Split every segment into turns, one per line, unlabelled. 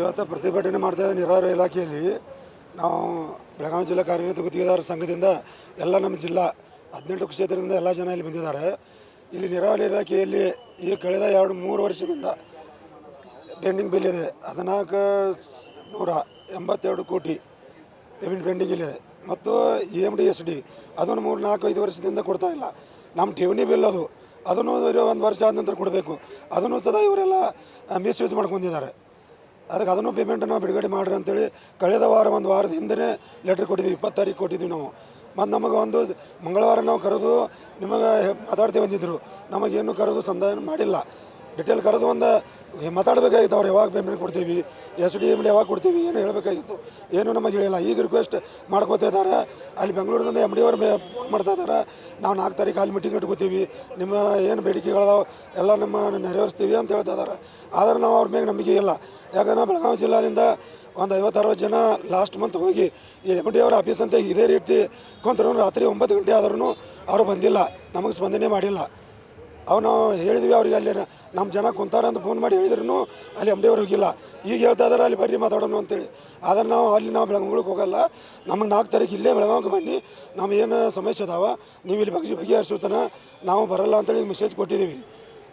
ಇವತ್ತು ಪ್ರತಿಭಟನೆ ಮಾಡ್ತಾ ನೀರಾವರಿ ಇಲಾಖೆಯಲ್ಲಿ. ನಾವು ಬೆಳಗಾವಿ ಜಿಲ್ಲಾ ಕಾರ್ಯನಿರತ ಗುತ್ತಿಗೆದಾರರ ಸಂಘದಿಂದ ಎಲ್ಲ ನಮ್ಮ ಜಿಲ್ಲಾ ಹದಿನೆಂಟು ಕ್ಷೇತ್ರದಿಂದ ಎಲ್ಲ ಜನ ಇಲ್ಲಿ ಬಂದಿದ್ದಾರೆ. ಇಲ್ಲಿ ನೀರಾವರಿ ಇಲಾಖೆಯಲ್ಲಿ ಈ ಕಳೆದ ಎರಡು ಮೂರು ವರ್ಷದಿಂದ ಪೆಂಡಿಂಗ್ ಬಿಲ್ ಇದೆ. ಹದಿನಾಲ್ಕು ನೂರ ಎಂಬತ್ತೆರಡು ಕೋಟಿ ಪೇಮೆಂಟ್ ಪೆಂಡಿಂಗ್ ಇದೆ. ಮತ್ತು E M D S D ಅದನ್ನು ಮೂರು ನಾಲ್ಕು ಐದು ವರ್ಷದಿಂದ ಕೊಡ್ತಾ ಇಲ್ಲ. ನಮ್ಮ ಠೇವಣಿ ಬಿಲ್ ಅದು. ಅದನ್ನು ಒಂದು ವರ್ಷ ಆದ ನಂತರ ಕೊಡಬೇಕು. ಅದನ್ನು ಸದಾ ಇವರೆಲ್ಲ ಮಿಸ್ಯೂಸ್ ಮಾಡ್ಕೊಂಡಿದ್ದಾರೆ. ಅದಕ್ಕೆ ಅದನ್ನು ಪೇಮೆಂಟನ್ನು ಬಿಡುಗಡೆ ಮಾಡ್ರಿ ಅಂತೇಳಿ ಕಳೆದ ವಾರ ಒಂದು ವಾರದ ಹಿಂದೆ ಲೆಟ್ರ್ ಕೊಟ್ಟಿದ್ದೀವಿ, ಇಪ್ಪತ್ತು ತಾರೀಕು ಕೊಟ್ಟಿದ್ವಿ ನಾವು. ಮತ್ತು ನಮಗೆ ಒಂದು ಮಂಗಳವಾರ ನಾವು ಕರೆದು ನಿಮಗೆ ಮಾತಾಡ್ತೇವೆ ಅಂದಿದ್ರು. ನಮಗೇನು ಕರೆದು ಸಂದಾಯ ಮಾಡಿಲ್ಲ. ಡಿಟೇಲ್ ಕರೆದು ಒಂದು ಮಾತಾಡಬೇಕಾಗಿತ್ತು, ಅವ್ರು ಯಾವಾಗ ಪೇಮೆಂಟ್ ಕೊಡ್ತೀವಿ ಎಸ್ ಡಿ ಎಂ ಡಿ ಯಾವಾಗ ಕೊಡ್ತೀವಿ, ಏನು ಹೇಳಬೇಕಾಗಿತ್ತು. ಏನು ನಮಗೆ ಹೇಳಿಲ್ಲ. ಈಗ ರಿಕ್ವೆಸ್ಟ್ ಮಾಡ್ಕೋತಾ ಇದ್ದಾರೆ. ಅಲ್ಲಿ ಬೆಂಗಳೂರಿನಿಂದ ಎಂ ಡಿ ಅವ್ರು ಫೋನ್ ಮಾಡ್ತಾ ಇದ್ದಾರೆ. ನಾವು ನಾಲ್ಕು ತಾರೀಕು ಅಲ್ಲಿ ಮೀಟಿಂಗ್ ಇಟ್ಕೋತೀವಿ. ನಿಮ್ಮ ಏನು ಬೇಡಿಕೆಗಳದಾವ, ಎಲ್ಲ ನಮ್ಮ ನೆರವೇರಿಸ್ತೀವಿ ಅಂತ ಹೇಳ್ತಾ ಇದ್ದಾರೆ. ಆದರೆ ನಾವು ಅವ್ರ ಮೇಲೆ ನಂಬಿಕೆ ಇಲ್ಲ. ಯಾಕಂದ್ರೆ ಬೆಳಗಾವಿ ಜಿಲ್ಲಾದಿಂದ ಒಂದು ಐವತ್ತು ಜನ ಲಾಸ್ಟ್ ಮಂತ್ ಹೋಗಿ, ಈ ಎಂ ಡಿ ಅವ್ರ ಆಫೀಸ್ ಅಂತ ಇದೇ ರೀತಿ ಕುಂತ್ರು, ರಾತ್ರಿ ಒಂಬತ್ತು ಗಂಟೆ ಆದ್ರೂ ಅವರು ಬಂದಿಲ್ಲ. ನಮಗೆ ಸ್ಪಂದನೆ ಮಾಡಿಲ್ಲ. ಅವು ನಾವು ಹೇಳಿದ್ವಿ ಅವ್ರಿಗೆ ಅಲ್ಲಿ ನಮ್ಮ ಜನ ಕುಂತಾರ ಅಂತ ಫೋನ್ ಮಾಡಿ ಹೇಳಿದ್ರು ಅಲ್ಲಿ ಎಂ ಡಿ ಅವ್ರು ಹೋಗಿಲ್ಲ. ಈಗ ಹೇಳ್ತಾ ಇದಾರೆ, ಅಲ್ಲಿ ಬರ್ರಿ ಮಾತಾಡೋಣ ಅಂತೇಳಿ. ಆದರೆ ನಾವು ಅಲ್ಲಿ ನಾವು ಬೆಳಗಾವಿಗೆ ಹೋಗಲ್ಲ. ನಮಗೆ ನಾಲ್ಕು ತಾರೀಕು ಇಲ್ಲೇ ಬೆಳಗಾವಿಗೆ ಬನ್ನಿ. ನಮ್ಮ ಏನು ಸಮಸ್ಯೆ ಅದಾವ, ನೀವು ಇಲ್ಲಿ ಬಗ್ಗೆ ಬಗೆಹರಿಸೋತನ ನಾವು ಬರಲ್ಲ ಅಂತೇಳಿ ಮೆಸೇಜ್ ಕೊಟ್ಟಿದ್ದೀವಿ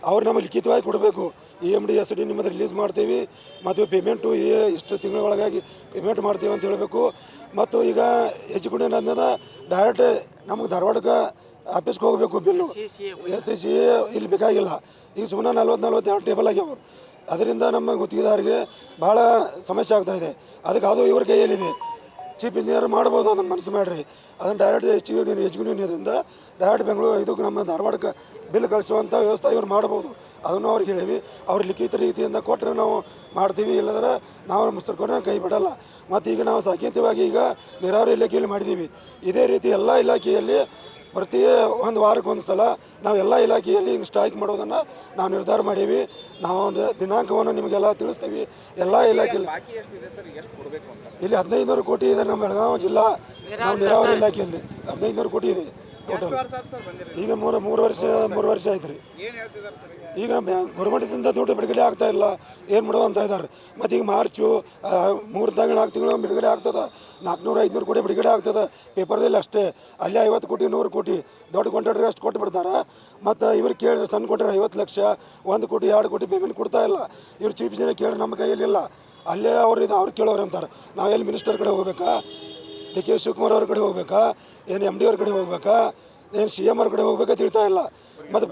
ಅವ್ರು ನಮಗೆ ಲಿಖಿತವಾಗಿ ಕೊಡಬೇಕು. E M D S D ನಿಮ್ಮದು ರಿಲೀಸ್ ಮಾಡ್ತೀವಿ. ಮತ್ತು ಪೇಮೆಂಟು ಈ ಇಷ್ಟು ತಿಂಗಳೊಳಗಾಗಿ ಪೇಮೆಂಟ್ ಮಾಡ್ತೀವಿ ಅಂತ ಹೇಳಬೇಕು. ಮತ್ತು ಈಗ ಹೆಚ್ಚು ಅನ್ನೋದ ಡೈರೆಕ್ಟ್ ನಮಗೆ ಧಾರವಾಡಕ್ಕೆ ಆಫೀಸ್ಗೆ ಹೋಗಬೇಕು ಬಿಲ್ಲು. ಎಸ್ ಐ ಸಿ ಇಲ್ಲಿ ಬೇಕಾಗಿಲ್ಲ. ಈಗ ಸುಮ್ಮನೆ ನಲ್ವತ್ತು ನಲ್ವತ್ತೆರಡು ಟೇಬಲ್ ಆಗ್ಯಾವ ಅದರಿಂದ ನಮ್ಮ ಗುತ್ತಿಗೆದಾರಿಗೆ ಭಾಳ ಸಮಸ್ಯೆ ಆಗ್ತಾ ಇದೆ. ಅದಕ್ಕೆ ಅದು ಇವ್ರ ಕೈಯಲ್ಲಿದೆ. ಚೀಫ್ ಇಂಜಿನಿಯರ್ ಮಾಡ್ಬೋದು ಅದನ್ನು ಮನಸ್ಸು ಮಾಡಿರಿ. ಅದನ್ನು direct H U H U ಇದರಿಂದ ಡೈರೆಕ್ಟ್ ಬೆಂಗಳೂರು ಇದಕ್ಕೆ ನಮ್ಮ ಧಾರವಾಡಕ್ಕೆ ಬಿಲ್ ಕಳಿಸುವಂಥ ವ್ಯವಸ್ಥೆ ಇವ್ರು ಮಾಡ್ಬೋದು. ಅದನ್ನು ಅವ್ರಿಗೆ ಹೇಳೀವಿ. ಅವ್ರು ಲಿಖಿತ ರೀತಿಯಿಂದ ಕೊಟ್ಟರೆ ನಾವು ಮಾಡ್ತೀವಿ. ಇಲ್ಲದ್ರೆ ನಾವು ಮುಸ್ತರ್ಕೊಂಡ್ರೆ ಕೈ ಬಿಡಲ್ಲ. ಮತ್ತು ಈಗ ನಾವು ಸಾಂಕೇತಿಕವಾಗಿ ಈಗ ನೀರಾವರಿ ಇಲಾಖೆಯಲ್ಲಿ ಮಾಡಿದ್ದೀವಿ ಇದೇ ರೀತಿ ಎಲ್ಲ ಇಲಾಖೆಯಲ್ಲಿ ಪ್ರತಿ ಒಂದು ವಾರಕ್ಕೆ ಒಂದು ಸಲ ನಾವು ಎಲ್ಲ ಇಲಾಖೆಯಲ್ಲಿ ಹಿಂಗೆ ಸ್ಟ್ರೈಕ್ ಮಾಡೋದನ್ನು ನಾವು ನಿರ್ಧಾರ ಮಾಡೀವಿ. ನಾವು ಒಂದು ದಿನಾಂಕವನ್ನು ನಿಮಗೆಲ್ಲ ತಿಳಿಸ್ತೀವಿ. ಎಲ್ಲ ಇಲಾಖೆಯಲ್ಲಿ
ಬಾಕಿ ಎಷ್ಟಿದೆ ಸರ್? ಎಷ್ಟು ಕೊಡಬೇಕು ಅಂತ.
ಇಲ್ಲಿ ಹದಿನೈದು ನೂರು ಕೋಟಿ ಇದೆ ನಮ್ಮ ಬೆಳಗಾವಿ ಜಿಲ್ಲಾ ನಾವು ನೀರಾವರಿ ಇಲಾಖೆಯಲ್ಲಿ ಹದಿನೈದು ನೂರು ಕೋಟಿ ಇದೆ. ಟೋಟಲ್ ಈಗ ಮೂರು ಮೂರು ವರ್ಷ ಮೂರು ವರ್ಷ ಆಯ್ತು ರೀ.
ಈಗ?
ಗೌರ್ಮೆಂಟಿಂದ ದುಡ್ಡು ಬಿಡುಗಡೆ ಆಗ್ತಾ ಇಲ್ಲ. ಏನು ಮಾಡೋ ಅಂತ ಇದ್ದಾರೆ ಮತ್ತು ಈಗ ಮಾರ್ಚು ಮೂರು ತಿಂಗಳು ನಾಲ್ಕು ತಿಂಗಳು ಬಿಡುಗಡೆ ಆಗ್ತದೆ. ನಾಲ್ಕುನೂರು ಐದುನೂರು ಕೋಟಿ ಬಿಡುಗಡೆ ಆಗ್ತದೆ. ಪೇಪರ್ದಲ್ಲಿ ಅಷ್ಟೇ. ಅಲ್ಲಿ ಐವತ್ತು ಕೋಟಿ ನೂರು ಕೋಟಿ. ದೊಡ್ಡ ಕಾಂಟ್ರಾಕ್ಟ್ರಿಗೆ ಅಷ್ಟು ಕೊಟ್ಟು ಬಿಡ್ತಾರೆ. ಮತ್ತು ಇವ್ರು ಕೇಳಿದ್ರೆ ಸಣ್ಣ ಕೊಟ್ಟರೆ ಐವತ್ತು ಲಕ್ಷ ಒಂದು ಕೋಟಿ ಎರಡು ಕೋಟಿ ಪೇಮೆಂಟ್ ಕೊಡ್ತಾ ಇಲ್ಲ. ಇವ್ರು ಚೀಫ್ ಜನ ಕೇಳಿ ನಮ್ಮ ಕೈಯಲ್ಲಿ ಇಲ್ಲ. ಅಲ್ಲೇ ಅವ್ರು ಇದು ಅವ್ರು ಕೇಳೋರು ಅಂತಾರೆ. ನಾವೆಲ್ಲಿ ಮಿನಿಸ್ಟರ್ ಕಡೆ ಹೋಗ್ಬೇಕಾ? ಡಿ ಕೆ ಶಿವಕುಮಾರ್ ಅವ್ರ ಕಡೆ ಹೋಗ್ಬೇಕಾ? ಏನು ಎಂ ಡಿ ಅವ್ರ ಕಡೆ ಹೋಗ್ಬೇಕಾ? ಏನು ಸಿ ಎಂ ಅವ್ರ ಕಡೆ ಹೋಗ್ಬೇಕಾ ತಿಳಿತಾ ಇಲ್ಲ. ಮತ್ತು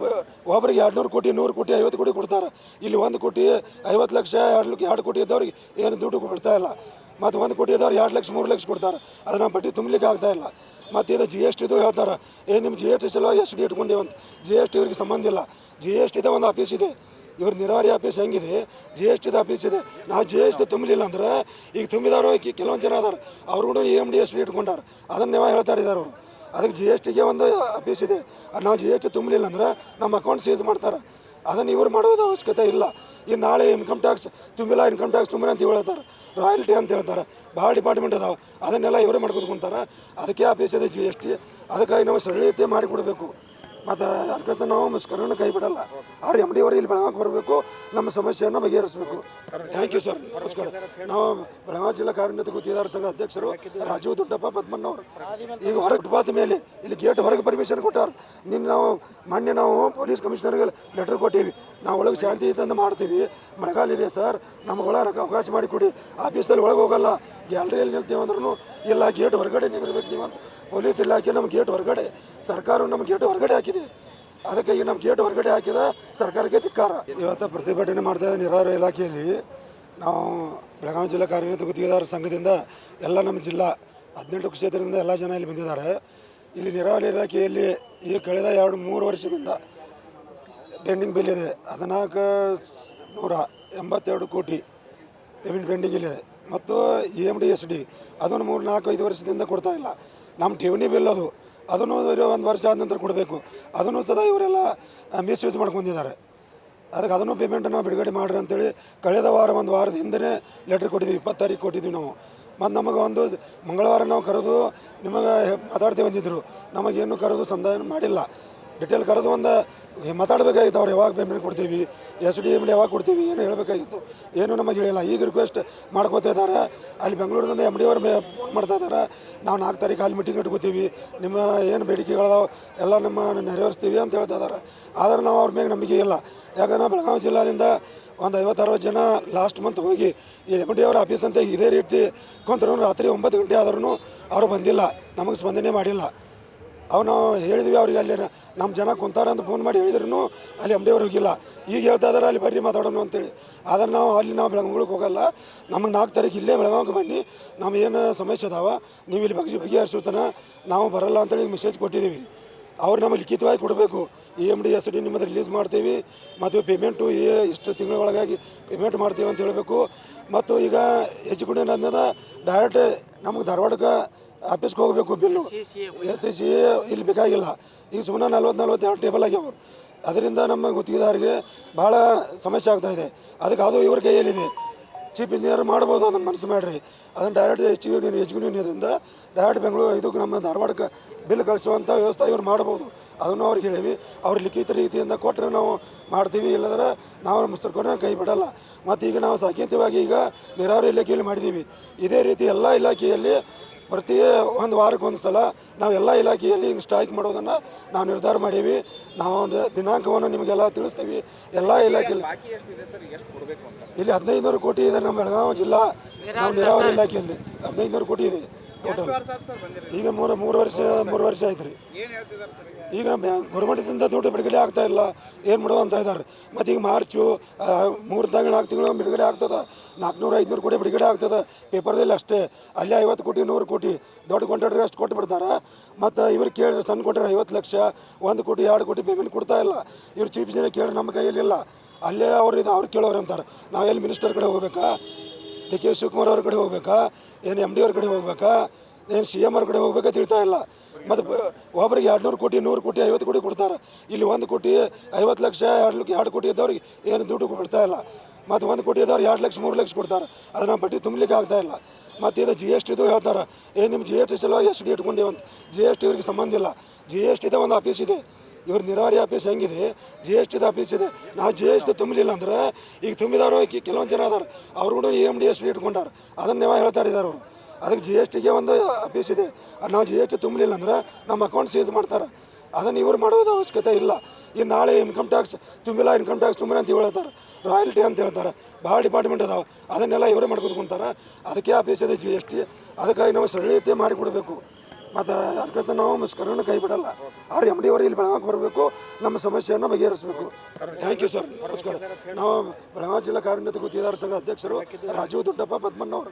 ಒಬ್ಬರಿಗೆ ಎರಡು ನೂರು ಕೋಟಿ ನೂರು ಕೋಟಿ, ಐವತ್ತು ಕೋಟಿ ಕೊಡ್ತಾರೆ. ಇಲ್ಲಿ ಒಂದು ಕೋಟಿ ಐವತ್ತು ಲಕ್ಷ, ಎರಡು ಲಕ್ಷ, ಎರಡು ಕೋಟಿ ಇದ್ದವ್ರಿಗೆ ಏನು ದುಡ್ಡು ಕೊಡ್ತಾ ಇಲ್ಲ. ಮತ್ತು ಒಂದು ಕೋಟಿ ಇದ್ದವ್ರು ಎರಡು ಲಕ್ಷ, ಮೂರು ಲಕ್ಷ ಕೊಡ್ತಾರೆ. ಅದನ್ನ ಬಡ್ಡಿ ತುಂಬಲಿಕ್ಕೆ ಆಗ್ತಾ ಇಲ್ಲ. ಮತ್ತು ಇದು ಜಿ ಎಸ್ ಟಿದು ಹೇಳ್ತಾರೆ. ಏನು ನಿಮ್ಮ ಜಿ ಎಸ್ ಟಿ ಸಲುವಾಗಿ ಎಸ್ ಡಿ ಇಟ್ಕೊಂಡಿವಂತ ಜಿ ಎಸ್ ಟಿ ಇವ್ರಿಗೆ ಸಂಬಂಧ ಇಲ್ಲ. ಜಿ ಎಸ್ ಟಿದ ಒಂದು ಆಫೀಸ್ ಇದೆ. ಇವ್ರ ನೀರಾವರಿ ಆಫೀಸ್ ಹೆಂಗಿದೆ? ಜಿ ಎಸ್ ಟಿದ ಆಫೀಸ್ ಇದೆ. ನಾವು ಜಿ ಎಸ್ ಟಿ ತುಂಬಲಿಲ್ಲ ಅಂದ್ರೆ ಈಗ ತುಂಬಿದವರು ಕೆಲವೊಂದು ಜನ ಅದಾರ. ಅವ್ರು ಕೂಡ ಎಂ ಡಿ ಎಸ್ ಇಟ್ಕೊಂಡಾರ. ಅದನ್ನು ನೀವು ಹೇಳ್ತಾ ಇದ್ದಾರೆ ಅವರು? ಅದಕ್ಕೆ ಜಿ ಎಸ್ ಟಿಗೆ ಒಂದು ಆಫೀಸ್ ಇದೆ. ಅದು ನಾವು ಜಿ ಎಸ್ ಟಿ ತುಂಬಲಿಲ್ಲ ಅಂದ್ರೆ ನಮ್ಮ ಅಕೌಂಟ್ ಸೀಸ್ ಮಾಡ್ತಾರೆ. ಅದನ್ನು ಇವ್ರು ಮಾಡೋದು ಅವಶ್ಯಕತೆ ಇಲ್ಲ. ಈ ನಾಳೆ ಇನ್ಕಮ್ ಟ್ಯಾಕ್ಸ್ ತುಂಬಿಲ್ಲ ಇನ್ಕಮ್ ಟ್ಯಾಕ್ಸ್ ತುಂಬಿಲ್ಲ ಅಂತ ಹೇಳ್ತಾರೆ. ರಾಯಲ್ಟಿ ಅಂತ ಹೇಳ್ತಾರೆ. ಭಾಳ ಡಿಪಾರ್ಟ್ಮೆಂಟ್ ಅದಾವೆ. ಅದನ್ನೆಲ್ಲ ಇವರೇ ಮಾಡ್ಕೊಂಡು ಕುಂತಾರೆ ಅದಕ್ಕೆ ಆಫೀಸ್ ಇದೆ ಜಿ ಎಸ್ ಟಿ ಅದಕ್ಕಾಗಿ ನಾವು ಸರಳೀತೆ ಮಾಡಿಕೊಡ್ಬೇಕು. ಮತ್ತು ಅದಕ್ಕೆ ನಾವು ಮುಸ್ಕರನ್ನು ಕೈ ಬಿಡಲ್ಲ ಅವ್ರು ಎಂ ಡಿ ಅವರು ಇಲ್ಲಿ ಬೆಳಗಾವಿಗೆ ಬರಬೇಕು, ನಮ್ಮ ಸಮಸ್ಯೆಯನ್ನು ಬಗೆಹರಿಸಬೇಕು. ಥ್ಯಾಂಕ್ ಯು ಸರ್ ನಮಸ್ಕಾರ. ನಾವು ಬೆಳಗಾವಿ ಜಿಲ್ಲಾ ಕಾರ್ಯನಿರತ ಗುತ್ತಿಗೆದಾರ ಸಂಘ ಅಧ್ಯಕ್ಷರು ರಾಜೀವ್ ದೊಡ್ಡಪ್ಪ ಪದ್ಮಣ್ಣವ್ರು ಈಗ ಹೊರಗೆ ಬಾದ ಮೇಲೆ ಇಲ್ಲಿ ಗೇಟ್ ಹೊರಗೆ ಪರ್ಮಿಷನ್ ಕೊಟ್ಟಾರ. ನಿನ್ನ ನಾವು, ಮೊನ್ನೆ ನಾವು ಪೊಲೀಸ್ ಕಮಿಷನರ್ಗೆ ಲೆಟರ್ ಕೊಟ್ಟೀವಿ. ನಾವು ಒಳಗೆ ಶಾಂತಿ ತಂದು ಮಾಡ್ತೀವಿ. ಮಳೆಗಾಲ ಇದೆ ಸರ್ ನಮ್ಗೆ ಒಳಗೆ ಅವಕಾಶ ಮಾಡಿ ಕೊಡಿ. ಆಫೀಸಲ್ಲಿ ಒಳಗೆ ಹೋಗಲ್ಲ. ಗ್ಯಾಲರಿಯಲ್ಲಿ ನಿಲ್ತೀವಿ ಅಂದ್ರೂ ಇಲ್ಲ ಗೇಟ್ ಹೊರಗಡೆ ನಿಂದಿರ್ಬೇಕು ನೀವು ಅಂತ ಪೊಲೀಸ್ ಇಲಾಖೆ ನಮ್ಮ ಗೇಟ್ ಹೊರಗಡೆ ಸರ್ಕಾರ ನಮ್ಮ ಗೇಟ್ ಹೊರಗಡೆ ಹಾಕಿದೆ. ಅದಕ್ಕೆ ಈಗ ನಮ್ಮ ಗೇಟ್ ಹೊರಗಡೆ ಹಾಕಿದ ಸರ್ಕಾರಕ್ಕೆ ಧಿಕ್ಕಾರ. ಇವತ್ತು ಪ್ರತಿಭಟನೆ ಮಾಡಿದ ನೀರಾವರಿ ಇಲಾಖೆಯಲ್ಲಿ ನಾವು ಬೆಳಗಾವಿ ಜಿಲ್ಲಾ ಕಾರ್ಯನಿರತ ಗುತ್ತಿಗೆದಾರ ಸಂಘದಿಂದ ಎಲ್ಲ ನಮ್ಮ ಜಿಲ್ಲಾ ಹದಿನೆಂಟು ಕ್ಷೇತ್ರದಿಂದ ಎಲ್ಲ ಜನ ಇಲ್ಲಿ ಬಂದಿದ್ದಾರೆ. ಇಲ್ಲಿ ನೀರಾವರಿ ಇಲಾಖೆಯಲ್ಲಿ ಈ ಕಳೆದ ಎರಡು ಮೂರು ವರ್ಷದಿಂದ ಪೆಂಡಿಂಗ್ ಬಿಲ್ ಇದೆ. ಹದಿನಾಲ್ಕು ನೂರ ಎಂಬತ್ತೆರಡು ಕೋಟಿ ಪೇಮೆಂಟ್ ಪೆಂಡಿಂಗ್ ಇಲ್ಲಿದೆ ಮತ್ತು E M D S D ಅದನ್ನು ಮೂರು ನಾಲ್ಕು ಐದು ವರ್ಷದಿಂದ ಕೊಡ್ತಾ ಇಲ್ಲ. ನಮ್ಮ ಠೇವಣಿ ಬಿಲ್ ಅದು. ಅದನ್ನು ಒಂದು ವರ್ಷ ಆದ ನಂತರ ಕೊಡಬೇಕು. ಅದನ್ನು ಸದಾ ಇವರೆಲ್ಲ ಮಿಸ್ಯೂಸ್ ಮಾಡ್ಕೊಂಡಿದ್ದಾರೆ ಅದಕ್ಕೆ ಅದನ್ನು ಪೇಮೆಂಟನ್ನು ಬಿಡುಗಡೆ ಮಾಡ್ರಿ ಅಂತೇಳಿ ಕಳೆದ ವಾರ ಒಂದು ವಾರದ ಹಿಂದೆ ಲೆಟ್ರ್ ಕೊಟ್ಟಿದ್ವಿ ಇಪ್ಪತ್ತು ತಾರೀಕು ಕೊಟ್ಟಿದ್ವಿ ನಾವು. ಮತ್ತು ನಮಗೆ ಒಂದು ಮಂಗಳವಾರ ನಾವು ಕರೆದು ನಿಮಗೆ ಮಾತಾಡ್ತೀವಿ ಬಂದಿದ್ದರು ನಮಗೇನು ಕರೆದು ಸಂದಾಯ ಮಾಡಿಲ್ಲ. ಡಿಟೇಲ್ ಕರೆದು ಒಂದು ಮಾತಾಡಬೇಕಾಗಿತ್ತು, ಅವ್ರು ಯಾವಾಗ ಪೇಮೆಂಟ್ ಕೊಡ್ತೀವಿ ಎಸ್ ಡಿ ಎಂ ಯಾವಾಗ ಕೊಡ್ತೀವಿ, ಏನು ಹೇಳಬೇಕಾಗಿತ್ತು, ಏನು ನಮಗೆ ಹೇಳಿಲ್ಲ. ಈಗ ರಿಕ್ವೆಸ್ಟ್ ಮಾಡ್ಕೋತಾ ಇದ್ದಾರೆ. ಅಲ್ಲಿ ಬೆಂಗಳೂರಿನಿಂದ ಎಂ ಡಿ ಅವ್ರು ಫೋನ್ ಮಾಡ್ತಾ ಇದ್ದಾರೆ. ನಾವು ನಾಲ್ಕು ತಾರೀಕು ಅಲ್ಲಿ ಮೀಟಿಂಗ್ ಇಟ್ಕೋತೀವಿ. ನಿಮ್ಮ ಏನು ಬೇಡಿಕೆಗಳದಾವ, ಎಲ್ಲ ನಮ್ಮ ನೆರವೇರಿಸ್ತೀವಿ ಅಂತ ಹೇಳ್ತಾ ಇದ್ದಾರೆ. ಆದರೆ ನಾವು ಅವ್ರ ಮೇಲೆ ನಂಬಿಕೆ ಇಲ್ಲ. ಯಾಕಂದ್ರೆ ಬೆಳಗಾವಿ ಜಿಲ್ಲಾದಿಂದ ಒಂದು ಐವತ್ತರವತ್ತು ಜನ ಲಾಸ್ಟ್ ಮಂತ್ ಹೋಗಿ ಎಂ ಡಿ ಅವ್ರ ಆಫೀಸ್ ಅಂತ ಇದೇ ರೀತಿ ಕೊಂತರೂ, ರಾತ್ರಿ ಒಂಬತ್ತು ಗಂಟೆ ಆದ್ರೂ ಅವರು ಬಂದಿಲ್ಲ. ನಮಗೆ ಸ್ಪಂದನೆ ಮಾಡಿಲ್ಲ. ಅವು ನಾವು ಹೇಳಿದ್ವಿ ಅವ್ರಿಗೆ ಅಲ್ಲಿ ನಮ್ಮ ಜನ ಕುಂತಾರೆ ಅಂತ ಫೋನ್ ಮಾಡಿ ಹೇಳಿದ್ರು ಅಲ್ಲಿ ಅವ್ರು ಹೋಗಿಲ್ಲ. ಈಗ ಹೇಳ್ತಾ ಇದಾರೆ, ಅಲ್ಲಿ ಬರ್ರಿ ಮಾತಾಡೋಣ ಅಂತೇಳಿ. ಆದರೆ ನಾವು ಅಲ್ಲಿ ನಾವು ಬೆಳಗಾವಿಗೆ ಹೋಗಲ್ಲ. ನಮಗೆ ನಾಲ್ಕು ತಾರೀಕು ಇಲ್ಲೇ ಬೆಳಗಾವಿಗೆ ಬನ್ನಿ. ನಮ್ಮ ಏನು ಸಮಸ್ಯೆ ಅದಾವ, ನೀವು ಇಲ್ಲಿ ಬಗ್ಗೆ ಬಗೆಹರಿಸುತ್ತಾನ ನಾವು ಬರಲ್ಲ ಅಂತೇಳಿ ಮೆಸೇಜ್ ಕೊಟ್ಟಿದ್ದೀವಿ ಅವ್ರು ನಮಗೆ ಲಿಖಿತವಾಗಿ ಕೊಡಬೇಕು. E M D S D ನಿಮ್ಮದು ರಿಲೀಸ್ ಮಾಡ್ತೀವಿ. ಮತ್ತು ಪೇಮೆಂಟು ಏ ಇಷ್ಟು ತಿಂಗಳೊಳಗಾಗಿ ಪೇಮೆಂಟ್ ಮಾಡ್ತೀವಿ ಅಂತ ಹೇಳಬೇಕು. ಮತ್ತು ಈಗ ಹೆಚ್ಚು ಅನ್ನೋದ ಡೈರೆಕ್ಟ್ ನಮಗೆ ಧಾರವಾಡಕ್ಕೆ ಆಫೀಸ್ಗೆ ಹೋಗಬೇಕು ಬಿಲ್ಲು ಎಸ್ ಸಿ ಸಿ ಇಲ್ಲಿ ಬೇಕಾಗಿಲ್ಲ. ಈಗ ಸುಮ್ಮನೆ ನಲ್ವತ್ತು ನಲ್ವತ್ತೆರಡು ಟೇಬಲ್ ಆಗ್ಯಾವ. ಅದರಿಂದ ನಮ್ಮ ಗುತ್ತಿಗೆದಾರರಿಗೆ ಭಾಳ ಸಮಸ್ಯೆ ಆಗ್ತಾ ಇದೆ. ಅದಕ್ಕೆ ಅದು ಇವ್ರ ಕೈಯಲ್ಲಿದೆ. ಚೀಫ್ ಇಂಜಿನಿಯರ್ ಮಾಡ್ಬೋದು ಅದನ್ನು ಮನಸ್ಸು ಮಾಡಿರಿ. ಅದನ್ನು ಡೈರೆಕ್ಟ್ ಎಚ್ ಯು ಎಚ್ ಇದರಿಂದ ಡೈರೆಕ್ಟ್ ಬೆಂಗಳೂರು ಇದಕ್ಕೆ ನಮ್ಮ ಧಾರವಾಡಕ್ಕೆ ಬಿಲ್ ಕಳಿಸುವಂಥ ವ್ಯವಸ್ಥೆ ಇವ್ರು ಮಾಡ್ಬೋದು. ಅದನ್ನು ಅವ್ರಿಗೆ ಹೇಳೀವಿ. ಅವ್ರು ಲಿಖಿತ ರೀತಿಯಿಂದ ಕೊಟ್ಟರೆ ನಾವು ಮಾಡ್ತೀವಿ. ಇಲ್ಲದ್ರೆ ನಾವು ಮುಸ್ತರ್ಕೊಂಡು ಕೈ ಬಿಡಲ್ಲ. ಮತ್ತು ಈಗ ನಾವು ಸಾಂಕೇತಿಕವಾಗಿ ಈಗ ನೀರಾವರಿ ಇಲಾಖೆಯಲ್ಲಿ ಮಾಡಿದ್ದೀವಿ ಇದೇ ರೀತಿ ಎಲ್ಲ ಇಲಾಖೆಯಲ್ಲಿ ಪ್ರತಿ ಒಂದು ವಾರಕ್ಕೆ ಒಂದು ಸಲ ನಾವು ಎಲ್ಲ ಇಲಾಖೆಯಲ್ಲಿ ಹಿಂಗೆ ಸ್ಟ್ರೈಕ್ ಮಾಡೋದನ್ನು ನಾವು ನಿರ್ಧಾರ ಮಾಡೀವಿ. ನಾವು ಒಂದು ದಿನಾಂಕವನ್ನು ನಿಮಗೆಲ್ಲ ತಿಳಿಸ್ತೀವಿ. ಎಲ್ಲ ಇಲಾಖೆಯಲ್ಲಿ ಇಲ್ಲಿ ಹದಿನೈದು ಕೋಟಿ ಇದೆ ನಮ್ಮ ಬೆಳಗಾವಿ ಜಿಲ್ಲಾ. ನಾವು ನೀರಾವರಿ ಇಲಾಖೆಯಲ್ಲಿ ಹದಿನೈದು ಕೋಟಿ ಇದೆ. ಟೋಟಲ್ ಈಗ ಮೂರು ಮೂರು ವರ್ಷ ಮೂರು ವರ್ಷ ಆಯ್ತು ರೀ.
ಈಗ?
ಗೌರ್ಮೆಂಟಿಂದ ದುಡ್ಡು ಬಿಡುಗಡೆ ಆಗ್ತಾ ಇಲ್ಲ. ಏನು ಮಾಡೋ ಅಂತ ಇದ್ದಾರೆ ಮತ್ತು ಈಗ ಮಾರ್ಚು ಮೂರು ತಿಂಗಳು ನಾಲ್ಕು ತಿಂಗಳು ಬಿಡುಗಡೆ ಆಗ್ತದೆ. ನಾಲ್ಕುನೂರು ಐದುನೂರು ಕೋಟಿ ಬಿಡುಗಡೆ ಆಗ್ತದೆ. ಪೇಪರ್ದಲ್ಲಿ ಅಷ್ಟೇ. ಅಲ್ಲಿ ಐವತ್ತು ಕೋಟಿ ನೂರು ಕೋಟಿ. ದೊಡ್ಡ ಕಾಂಟ್ರಾಕ್ಟ್ರಿಗೆ ಅಷ್ಟು ಕೊಟ್ಟು ಬಿಡ್ತಾರೆ. ಮತ್ತು ಇವ್ರು ಕೇಳಿದ್ರೆ ಸಣ್ಣ ಕೊಟ್ಟರೆ ಐವತ್ತು ಲಕ್ಷ ಒಂದು ಕೋಟಿ ಎರಡು ಕೋಟಿ ಪೇಮೆಂಟ್ ಕೊಡ್ತಾ ಇಲ್ಲ. ಇವ್ರು ಚೀಫ್ ಜನ ಕೇಳಿ ನಮ್ಮ ಕೈಯಲ್ಲಿಲ್ಲ ಅಲ್ಲೇ ಅವ್ರು ಇದು ಅವ್ರು ಕೇಳೋರು ಅಂತಾರೆ. ನಾವು ಎಲ್ಲಿ ಮಿನಿಸ್ಟರ್ ಕಡೆ ಹೋಗ್ಬೇಕಾ? ಡಿ ಕೆ ಶಿವಕುಮಾರ್ ಅವ್ರ ಕಡೆ ಹೋಗ್ಬೇಕಾ? ಏನು ಎಂ ಡಿ ಅವ್ರ ಕಡೆ ಹೋಗ್ಬೇಕಾ? ಏನು ಸಿ ಎಂ ಅವ್ರ ಕಡೆ ಹೋಗ್ಬೇಕಾ ತಿಳಿತಾ ಇಲ್ಲ. ಮತ್ತು ಒಬ್ಬರಿಗೆ ಎರಡು ನೂರು ಕೋಟಿ ನೂರು ಕೋಟಿ, ಐವತ್ತು ಕೋಟಿ ಕೊಡ್ತಾರೆ. ಇಲ್ಲಿ ಒಂದು ಕೋಟಿ ಐವತ್ತು ಲಕ್ಷ, ಎರಡು ಲಕ್ಷ, ಎರಡು ಕೋಟಿ ಇದ್ದವ್ರಿಗೆ ಏನು ದುಡ್ಡು ಕೊಡ್ತಾ ಇಲ್ಲ. ಮತ್ತು ಒಂದು ಕೋಟಿ ಇದ್ದವ್ರು ಎರಡು ಲಕ್ಷ, ಮೂರು ಲಕ್ಷ ಕೊಡ್ತಾರೆ. ಅದನ್ನ ಬಡ್ಡಿ ತುಂಬಲಿಕ್ಕೆ ಆಗ್ತಾ ಇಲ್ಲ. ಮತ್ತು ಇದು ಜಿ ಎಸ್ ಟಿದು ಹೇಳ್ತಾರೆ. ಏನು ನಿಮ್ಮ ಜಿ ಎಸ್ ಟಿ ಸಲುವಾಗಿ ಎಸ್ ಡಿ ಇಟ್ಕೊಂಡಿವಂತ ಜಿ ಎಸ್ ಟಿ ಇವ್ರಿಗೆ ಸಂಬಂಧ ಇಲ್ಲ. ಜಿ ಎಸ್ ಟಿದ ಒಂದು ಆಫೀಸ್ ಇದೆ. ಇವ್ರ ನೀರಾವರಿ ಆಫೀಸ್ ಹೆಂಗಿದೆ? ಜಿ ಎಸ್ ಟಿದ ಆಫೀಸ್ ಇದೆ. ನಾವು ಜಿ ಎಸ್ ಟಿ ತುಂಬಲಿಲ್ಲ ಅಂದ್ರೆ ಈಗ ತುಂಬಿದವರು ಕೆಲವೊಂದು ಜನ ಅದಾರ. ಅವ್ರು ಕೂಡ ಎಂ ಡಿ ಎಸ್ ಇಟ್ಕೊಂಡಾರ. ಅದನ್ನು ನೀವು ಹೇಳ್ತಾ ಇದ್ದಾರೆ ಅವರು? ಅದಕ್ಕೆ ಜಿ ಎಸ್ ಟಿಗೆ ಒಂದು ಆಫೀಸ್ ಇದೆ. ನಾವು ಜಿ ಎಸ್ ಟಿ ತುಂಬಲಿಲ್ಲ ಅಂದ್ರೆ ನಮ್ಮ ಅಕೌಂಟ್ ಸೀಸ್ ಮಾಡ್ತಾರೆ. ಅದನ್ನು ಇವ್ರು ಮಾಡೋದು ಅವಶ್ಯಕತೆ ಇಲ್ಲ. ಈಗ ನಾಳೆ ಇನ್ಕಮ್ ಟ್ಯಾಕ್ಸ್ ತುಂಬಿಲ್ಲ ಇನ್ಕಮ್ ಟ್ಯಾಕ್ಸ್ ತುಂಬಿಲ್ಲ ಅಂತ ಹೇಳ್ತಾರೆ. ರಾಯಲ್ಟಿ ಅಂತ ಹೇಳ್ತಾರೆ. ಭಾಳ ಡಿಪಾರ್ಟ್ಮೆಂಟ್ ಅದಾವೆ. ಅದನ್ನೆಲ್ಲ ಇವರೇ ಮಾಡ್ಕೊಂಡು ಕುಂತಾರೆ. ಅದಕ್ಕೆ ಆಫೀಸ್ ಇದೆ ಜಿ ಎಸ್ ಟಿ ಅದಕ್ಕಾಗಿ ನಾವು ಸರಳೀತೆ ಮಾಡಿಕೊಡ್ಬೇಕು ಮತ್ತು ಅದಕ್ಕೆ ನಾವು ಮುಸ್ಕರನ್ನು ಕೈ ಬಿಡಲ್ಲ ಅವ್ರ ಎಂ ಡಿ ಅವರು ಇಲ್ಲಿ ಬೆಳಗಾವಿಗೆ ಬರಬೇಕು, ನಮ್ಮ ಸಮಸ್ಯೆಯನ್ನು ಬಗೆಹರಿಸಬೇಕು. ಥ್ಯಾಂಕ್ ಯು ಸರ್ ನಮಸ್ಕಾರ. ನಾವು ಬೆಳಗಾವಿ ಜಿಲ್ಲಾ ಕಾರ್ಯನಿರತ ಗುತ್ತಿಗೆದಾರ ಸಂಘ ಅಧ್ಯಕ್ಷರು ರಾಜೀವ್ ದೊಡ್ಡಪ್ಪ ಪದ್ಮಣ್ಣವ್ರು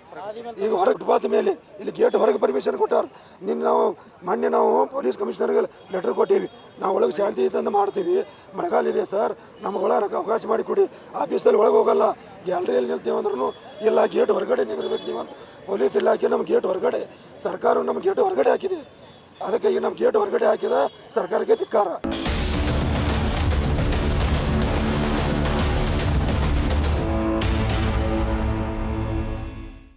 ಈಗ ಹೊರಗೆ ಬಾದ ಮೇಲೆ, ಇಲ್ಲಿ ಗೇಟ್ ಹೊರಗೆ ಪರ್ಮಿಷನ್ ಕೊಟ್ಟವ್ರು ನಿನ್ನ ನಾವು, ಮೊನ್ನೆ ನಾವು ಪೊಲೀಸ್ ಕಮಿಷನರ್ಗೆ ಲೆಟರ್ ಕೊಟ್ಟೀವಿ. ನಾವು ಒಳಗೆ ಶಾಂತಿ ಶಾಂತಿಯುತಂದು ಮಾಡ್ತೀವಿ. ಮಳೆಗಾಲ ಇದೆ ಸರ್ ನಮಗೆ ಒಳಗೆ ಅವಕಾಶ ಮಾಡಿ ಕೊಡಿ. ಆಫೀಸಲ್ಲಿ ಒಳಗೆ ಹೋಗಲ್ಲ. ಗ್ಯಾಲರಿಯಲ್ಲಿ ನಿಲ್ತೀವಿ ಅಂದ್ರೂ ಇಲ್ಲ ಗೇಟ್ ಹೊರಗಡೆ ನಿಂದಿರ್ಬೇಕು ನೀವು ಅಂತ ಪೊಲೀಸ್ ಇಲಾಖೆ ನಮ್ಮ ಗೇಟ್ ಹೊರಗಡೆ ಸರ್ಕಾರ ನಮ್ಮ ಗೇಟ್ ಹೊರಗಡೆ ಹಾಕಿದೆ. ಅದಕ್ಕೆ ನಮ್ಮ ಗೇಟ್ ಹೊರಗಡೆ ಹಾಕಿದ ಸರ್ಕಾರಕ್ಕೆ ಧಿಕ್ಕಾರ.